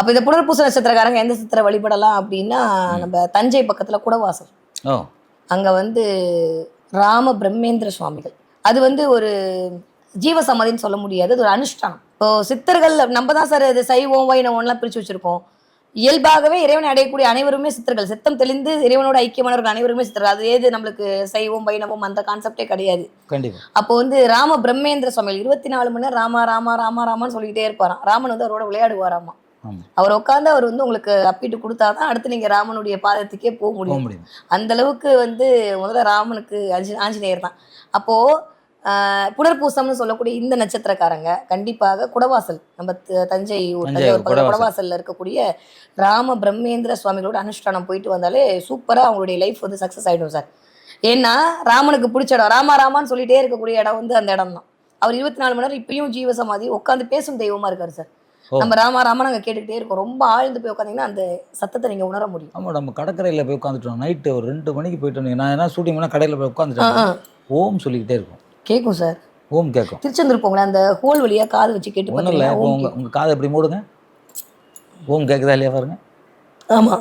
அப்ப இந்த புனர்பூச நட்சத்திரக்காரங்க எந்த சித்திரை வழிபடலாம் அப்படின்னா நம்ம தஞ்சை பக்கத்துல குடவாசல். ஓ. அங்க வந்து ராம பிரம்மேந்திர சுவாமிகள். அது வந்து ஒரு ஜீவசமாதின்னு சொல்ல முடியாது. அது ஒரு அனுஷ்டானம். இப்போ சித்தர்கள் நம்ம தான் சார் இது சைவம் வைணவம்லாம் பிரிச்சு வச்சிருக்கோம். இயல்பாகவே இறைவனை அடையக்கூடிய அனைவருமே சித்தர்கள். சித்தம் தெளிந்து இறைவனோட ஐக்கியமானவர்கள் அனைவருமே சித்தர்கள். அது ஏது நம்மளுக்கு சைவம் வைணவம் அந்த கான்செப்டே கிடையாது. கண்டிப்பா. அப்போ வந்து ராம பிரம்மேந்திர சுவாமிகள் இருபத்தி நாலு மணி நேரம் ராமா ராமா ராமா ராமான்னு சொல்லிக்கிட்டே இருப்பாராம். ராமன் வந்து அவரோட விளையாடுவாராமா? அவர் உட்காந்து அவர் வந்து உங்களுக்கு அப்பீட்டு கொடுத்தாதான் அடுத்து நீங்க ராமனுடைய பாதத்துக்கே போக முடியும். அந்த அளவுக்கு வந்து முதல்ல ராமனுக்கு ஆஞ்சநேயர் தான். அப்போ ஆஹ், புனர்பூசம்னு சொல்லக்கூடிய இந்த நட்சத்திரக்காரங்க கண்டிப்பாக குடவாசல் நம்ம தஞ்சை தஞ்சாவூர். குடவாசல்ல இருக்கக்கூடிய ராம பிரம்மேந்திர சுவாமிகளோட அனுஷ்டானம் போயிட்டு வந்தாலே சூப்பரா அவங்களுடைய லைஃப் வந்து சக்சஸ் ஆயிடும் சார் ஏன்னா ராமனுக்கு பிடிச்ச இடம் ராமா ராமான்னு சொல்லிட்டே இருக்கக்கூடிய இடம் வந்து அந்த இடம் தான் அவர் இருபத்தி நாலு மணி நேரம் இப்பயும் ஜீவசமாதி உட்காந்து பேசும் தெய்வமா இருக்காரு சார். நம்ம ராமா ராமா நாங்க கேட்டுக்கிட்டே இருக்கோம். ரொம்ப ஆழ்ந்து போய் உட்காந்தீங்கன்னா அந்த சத்தத்தை நீங்க உணர முடியும். ஆமா நம்ம கடற்கரையில் போய் உட்காந்துட்டோம் நைட்டு ஒரு ரெண்டு மணிக்கு போயிட்டு வந்தீங்க. நான் என்ன ஷூட்டிங் பண்ணால் கடையில் போய் உட்காந்துட்டேன். ஓம் சொல்லிக்கிட்டே இருக்கும். கேட்கும் சார் ஓம் கேட்கும் திருச்செந்தூர் போங்களேன் அந்த ஹோல் வழியா காது வச்சு கேட்டு ஒன்றும் இல்லை. உங்கள் உங்கள் காதை எப்படி மூடுங்க? ஓம் கேட்குதா இல்லையா பாருங்க. கேட்கும். ஆமா.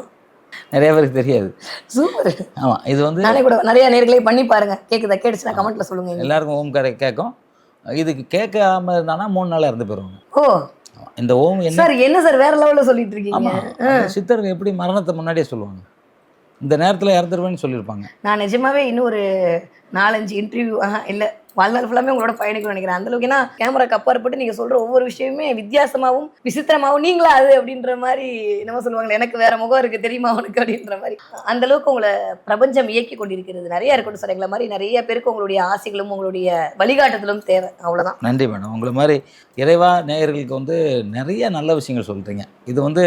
நிறைய பேருக்கு தெரியாது. சூப்பர். ஆமாம் இது வந்து நானே கூட நிறைய நேர்களே பண்ணி பாருங்க. கேக்குதா கேட்டுச்சுன்னா கமெண்ட்ல சொல்லுங்க. எங்களுக்கு. எல்லாருக்கும் ஓம் கரை கேட்கும். இதுக்கு கேட்காம இருந்தானா மூணு நாளாக இறந்து போயிடுவாங்க ஓ. இந்த ஓம் என்ன சார் என்ன சார் வேற லெவல்ல சொல்லிட்டு இருக்கீங்க? சித்தர்கள் எப்படி மரணத்தை முன்னாடியே சொல்லுவாங்க? இந்த நேரத்தில் இறந்துருவேன்னு சொல்லியிருப்பாங்க. நான் நிஜமாவே இன்னும் ஒரு நாலஞ்சு இன்டர்வியூ இல்ல வாழ்நாள் ஃபுல்லாமே உங்களோட பயணிக்கணும்னு நினைக்கிறேன். அந்த அளவுக்கு கேமராக்கு அப்பாற்பட்டு நீங்க சொல்ற ஒவ்வொரு விஷயமே வித்தியாசமாவும் விசித்திரமாவும் நீங்களா அது அப்படின்ற மாதிரி என்னமோ சொல்லுவாங்களே எனக்கு வேற முகம் இருக்கு தெரியுமா உனக்கு அப்படின்ற மாதிரி. அந்த அளவுக்கு உங்களை பிரபஞ்சம் இயக்கி கொண்டிருக்கிறது. நிறைய இருக்கட்டும் சார் எங்களை மாதிரி நிறைய பேருக்கு உங்களுடைய ஆசைகளும் உங்களுடைய வழிகாட்டுதலும் தேவை. அவ்வளவுதான். நன்றி மேடம். உங்களை மாதிரி இறைவா நேயர்களுக்கு வந்து நிறைய நல்ல விஷயங்கள் சொல்கிறீங்க இது வந்து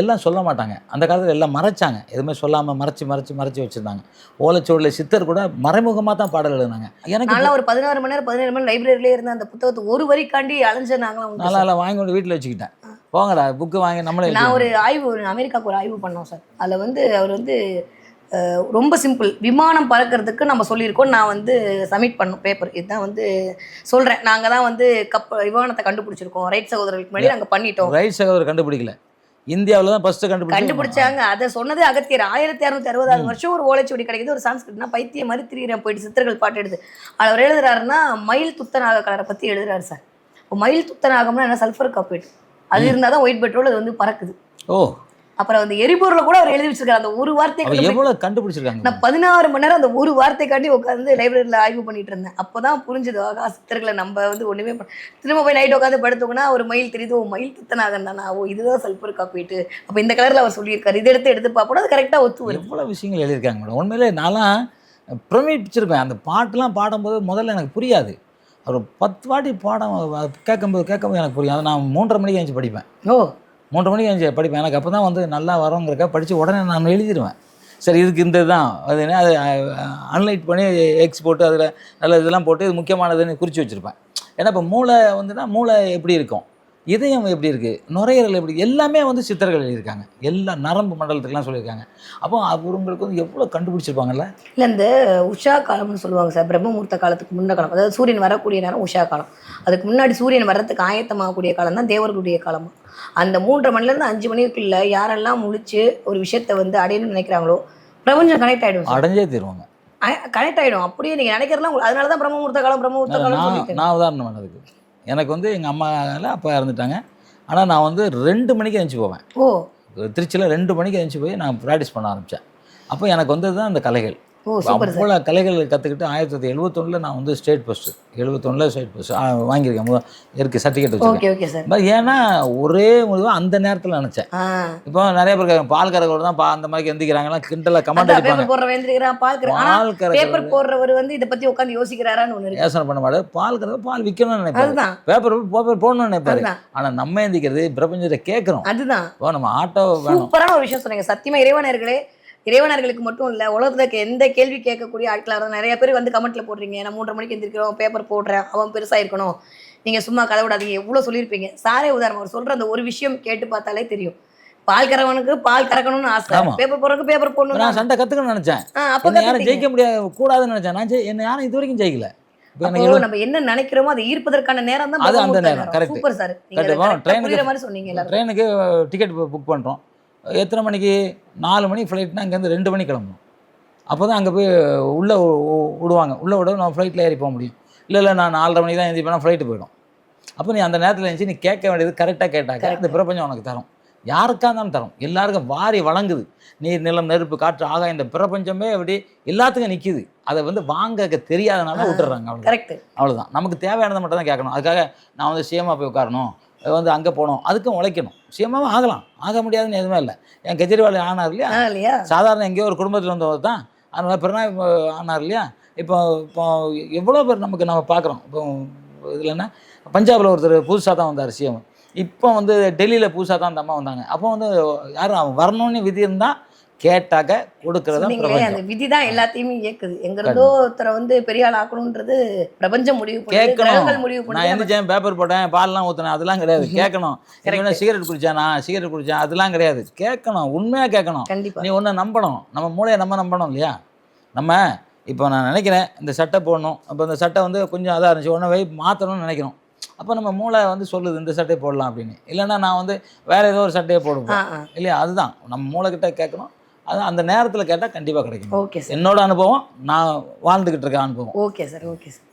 எல்லாம் சொல்ல மாட்டாங்க. அந்த காலத்தில் எல்லாம் மறைச்சாங்க. எதுவுமே சொல்லாமல் மறைச்சு மறைச்சு மறைச்சு வச்சுருந்தாங்க. ஓலைச்சுவடில் சித்தர் கூட மறைமுகமாக தான் பாடல் எழுதினாங்க. எனக்கு ஒரு பதினாறு மணி நேரம் பதினேழு மணி லைப்ரரியிலே இருந்த அந்த புத்தகத்தை ஒரு வரிக்காண்டி அலைஞ்ச நாங்களாம் நல்லா வாங்கி கொண்டு வீட்டில் வச்சுக்கிட்டேன். போங்கடா புக்கு வாங்கி நம்மளே நான் ஒரு. ஆய்வு ஒரு அமெரிக்காவுக்கு ஒரு ஆய்வு பண்ணோம் சார். அதில் வந்து அவர் வந்து ரொம்ப சிம்பிள் விமானம் பறக்கிறதுக்கு நம்ம சொல்லியிருக்கோம் நான் வந்து சப்மிட் பண்ணோம் பேப்பர் இதுதான் வந்து சொல்கிறேன் நாங்கள் தான் வந்து கப்ப விமானத்தை கண்டுபிடிச்சிருக்கோம். ரைட் சகோதரர்களுக்கு முன்னாடி நாங்கள் பண்ணிட்டோம். ரைட் சகோதரர் கண்டுபிடிக்கல. இந்தியாவில் தான் ஃபஸ்ட்டு கண்டுபிடிச்சாங்க கண்டுபிடிச்சாங்க. அதை சொன்னது அகத்தியர். ஆயிரத்தி இரநூத்தி அறுபதாவது வருஷம் ஒரு ஓலைச்சுவடி கிடைக்குது. ஒரு சான்ஸ்கிரிட்னா பைத்தியம் மாதிரி திரிகிறேன் போயிட்டு சித்தர்கள் பாட்டு எடுத்து அவர் எழுதுறாருன்னா மயில் துத்தநாக கலரை பற்றி எழுதுறாரு சார். மயில் துத்தநாகம்னா என்ன? சல்ஃபர் காப்பீட். அது இருந்தால் தான் ஒயிட் பெட்ரோல் அது வந்து பறக்குது. ஓ. அப்புறம் அந்த எரிபொருளை கூட அவர் எழுதி வச்சிருக்காரு. அந்த ஒரு வார்த்தை அவ எவ்வளோ கண்டுபிடிச்சிருக்காங்க? நான் பதினாறு மணி நேரம் அந்த ஒரு வார்த்தைக்காண்டி உட்காந்து லைப்ரரியில் ஆய்வு பண்ணிட்டு இருந்தேன். அப்போதான் புரிஞ்சுது ஆகா சித்தர்களை நம்ம வந்து ஒண்ணுமே திரும்ப போய் நைட் உட்காந்து படுத்தோம்னா ஒரு மயில் தெரியுது ஓ மயில் துத்தனாகன் தானா? ஓ இதுதான் சல்பர் காப்பீட்டு. அப்போ இந்த கலர்ல அவர் சொல்லியிருக்காரு. இதை எடுத்து எடுத்து பார்ப்போம் அது கரெக்டாக ஒத்து வரும் எவ்வளோ விஷயங்கள் எழுதியிருக்காங்க மேடம். உண்மையிலே நான்லாம் பிரமிப்பிச்சிருப்பேன். அந்த பாட்டெலாம் பாடும்போது முதல்ல எனக்கு புரியாது. ஒரு பத்து வாட்டி பாடம் கேட்கும்போது கேட்கும்போது எனக்கு புரியும். அதை நான் மூன்றரை மணிக்கு எழுந்து படிப்பேன். ஓ மூன்றரை மணிக்கு அஞ்சு படிப்பேன். எனக்கு அப்போ தான் வந்து நல்லா வரோங்கிறக்க படித்து உடனே நான் எழுதிடுவேன். சரி இதுக்கு இந்த தான் அது என்ன? அது அன்லைட் பண்ணி எக்ஸ் போட்டு அதில் நல்ல இதெல்லாம் போட்டு இது முக்கியமானதுன்னு குறித்து வச்சுருப்பேன். ஏன்னா இப்போ மூளை வந்துன்னா மூளை எப்படி இருக்கும்? இதயம் எப்படி இருக்குது நுரையீரல் எப்படி எல்லாமே வந்து சித்தர்கள் எழுதியிருக்காங்க. எல்லா நரம்பு மண்டலத்துக்குலாம் சொல்லியிருக்காங்க. அப்போ அவங்களுக்கு வந்து எவ்வளோ கண்டுபிடிச்சிருப்பாங்கல்ல? இல்லை இந்த உஷா காலம்னு சொல்லுவாங்க சார். பிரம்மமுகூர்த்த காலத்துக்கு முன்ன காலம். அதாவது சூரியன் வரக்கூடிய நேரம் உஷா காலம். அதுக்கு முன்னாடி சூரியன் வர்றதுக்கு ஆயத்தமாகக்கூடிய காலம் தான் தேவர்களுடைய காலம். அந்த மூன்றரை மணிலேருந்து அஞ்சு மணிக்குள்ள யாரெல்லாம் முழிச்சு ஒரு விஷயத்தை வந்து அடையணும்னு நினைக்கிறாங்களோ பிரபஞ்சம் கனெக்ட் ஆகிடும் அடைஞ்சே தீருவாங்க. கனெக்ட் ஆயிடும். அப்படியே நீங்க நினைக்கிறதுலாம் அதனால தான் பிரம்மமுகூர்த்த காலம் பிரம்மமுகூர்த்த காலம் நான் உதாரணம் பண்ணதுக்கு. எனக்கு வந்து எங்கள் அம்மாவில் அப்பா இறந்துட்டாங்க. ஆனால் நான் வந்து ரெண்டு மணிக்கு எழுந்துச்சி போவேன். ஓ. திருச்சியில் ரெண்டு மணிக்கு எழுந்துச்சி போய் நான் ப்ராக்டிஸ் பண்ண ஆரம்பித்தேன் அப்போ எனக்கு வந்தது தான் அந்த கலைகள். அவ்வளோ கலைகள் கற்றுக்கிட்டு ஆயிரத்தி தொள்ளாயிரத்தி எழுபத்தொன்னில் நான் வந்து ஸ்டேட் ஃபஸ்ட்டு எழுபத்தொன்னில் ஸ்டேட் ஃபஸ்ட்டு வாங்கியிருக்கேன். முத- இருக்கு சர்டிஃபிகேட் வச்சுருக்கேன். ஏன்னா ஒரே முடிவாக அந்த நேரத்தில் நினச்சேன். இப்போ நிறைய பேர் பால் கறக்கோட தான் பா அந்த மாதிரி எந்திக்கிறாங்களா கிண்டலாக கமெண்ட் அடிப்பாங்க. பால் பேப்பர் போடுறவர் வந்து இதை பத்தி உட்காந்து யோசிக்கிறாரான்னு இருக்கு. யோசனை பண்ண மாட்டாரு. பால் கறக்க பால் விற்கணும்னு நினைப்பாரு. பேப்பர் பேப்பர் போடணும்னு நினைப்பாரு. ஆனால் நம்ம எந்திக்கிறது பிரபஞ்சத்தை கேட்குறோம். அதுதான். நம்ம ஆட்டோ சூப்பரான ஒரு விஷயம் சொன்னீங்க. சத்தியமா இறைவனர்களே இறைவனர்களுக்கு மட்டும் இல்ல உலகத்துல இருக்க எந்த கேள்வி கேட்கக்கூடிய ஆட்களா இருந்தாலும் நிறைய பேர் வந்து கமெண்ட்ல போடுறீங்க நான் மூன்றரை மணிக்கு எந்திரிக்கிறோம் பேப்பர் போடுறேன் அவன் பெருசா இருக்கணும். நீங்க சும்மா கதை விடாதீங்க. எவ்வளவு சொல்லியிருப்பீங்க. சாரே உதாரணம் அவர் சொல்ற அந்த ஒரு விஷயம் கேட்டு பார்த்தாலே தெரியும். பால் கறவனுக்கு பால் கறக்கணும்னு ஆசை. பேப்பர் போடுறதுக்கு பேப்பர் போடணும் நான் சண்டை கற்றுக்கணும்னு நினச்சேன். அப்ப யாரும். ஜெயிக்க முடியாது கூடாதுன்னு நினச்சேன். நான் என்னை யாரும் இது வரைக்கும் ஜெயிக்கல நம்ம என்ன நினைக்கிறோமோ அதை ஈர்ப்பதற்கான நேரம் தான் அது அந்த நேரம், correct. Super sir. நீங்க ட்ரெயினுக்கு- டிக்கெட் புக் பண்ணுறோம் எத்தனை மணிக்கு? நாலு மணி ஃப்ளைட்னா இங்கேருந்து ரெண்டு மணி கிளம்பணும். அப்போ தான் அங்கே போய் உள்ளே விடுவாங்க. உள்ளே விட நம்ம ஃப்ளைட்டில் ஏறி போக முடியும். இல்லை இல்லை நான் நாலரை மணிக்கு தான் எழுந்திரிப்பேனா ஃப்ளைட்டு போயிடும். அப்போ நீ அந்த நேரத்தில் இருந்துச்சு நீ கேட்க வேண்டியது கரெக்டாக கேட்டாக்க. இந்த பிரபஞ்சம் உனக்கு தரும். யாருக்கா இருந்தாலும் தரும். எல்லாருக்கும் வாரி வழங்குது. நீர் நிலம் நெருப்பு காற்று ஆகாயம் இந்த பிரபஞ்சமே அப்படி எல்லாத்துக்கும் நிற்கிது அதை வந்து வாங்க தெரியாதனால. விட்டுறாங்க அவ்வளோ கரெக்ட் அவ்வளோதான் நமக்கு தேவையானதை மட்டும் தான் கேட்கணும். அதுக்காக நான் வந்து சிஎம்மாக போய் உட்காரணும். வந்து அங்கே போகணும் அதுக்கும் உழைக்கணும். சிஎம்மாவும் ஆகலாம். ஆக முடியாதுன்னு எதுவுமே இல்லை. என் கெஜ்ரிவால் ஆனார் இல்லையா? சாதாரண எங்கேயோ ஒரு குடும்பத்தில் வந்தவர் தான். அதனால் பிரணாய் ஆனார் இல்லையா? இப்போ இப்போ எவ்வளோ பேர் நமக்கு நம்ம பார்க்குறோம் இப்போ இதில் என்ன? பஞ்சாபில் ஒருத்தர் புதுசாக தான் வந்தார் சிஎம். இப்போ வந்து டெல்லியில் புதுசாக தான் அந்த அம்மா வந்தாங்க. அப்போ வந்து யாரும் அவன் வரணும்னு விதி இருந்தால் கேட்டாக்க கொடுக்கறதா அந்த விதி தான் எல்லாத்தையுமே இயக்குது. எங்க இருந்தோ ஒருத்தரை வந்து பெரிய ஆள் ஆக்கணும்ன்றது பிரபஞ்சம் முடிவு கேட்கணும். முடிவு நான் எந்திரிச்சேன் பேப்பர் போட்டேன் பால்லாம் ஊற்றினேன் அதெல்லாம் கிடையாது. கேட்கணும். சிகரெட் குடிச்சானா சிகரெட் குடிச்சேன் அதெல்லாம் கிடையாது. கேட்கணும் உண்மையாக கேட்கணும். கண்டிப்பா. நீ ஒன்று நம்பணும். நம்ம மூளையை நம்ம நம்பணும் இல்லையா? நம்ம இப்போ நான் நினைக்கிறேன் இந்த சட்டை போடணும். அப்போ இந்த சட்டை வந்து கொஞ்சம் அதாக இருந்துச்சு உடனே வை மாற்றணும்னு நினைக்கிறோம். அப்போ நம்ம மூளை வந்து சொல்லுது இந்த சட்டையை போடலாம் அப்படின்னு. இல்லைன்னா நான் வந்து வேற ஏதோ ஒரு சட்டையை ஆ இல்லையா? அதுதான். நம்ம மூளை கிட்ட கேட்கணும் அது அந்த நேரத்தில் கேட்டால் கண்டிப்பாக கிடைக்கும். ஓகே சார் என்னோட அனுபவம் நான் வாழ்ந்துக்கிட்டு இருக்க அனுபவம். Okay sir okay sir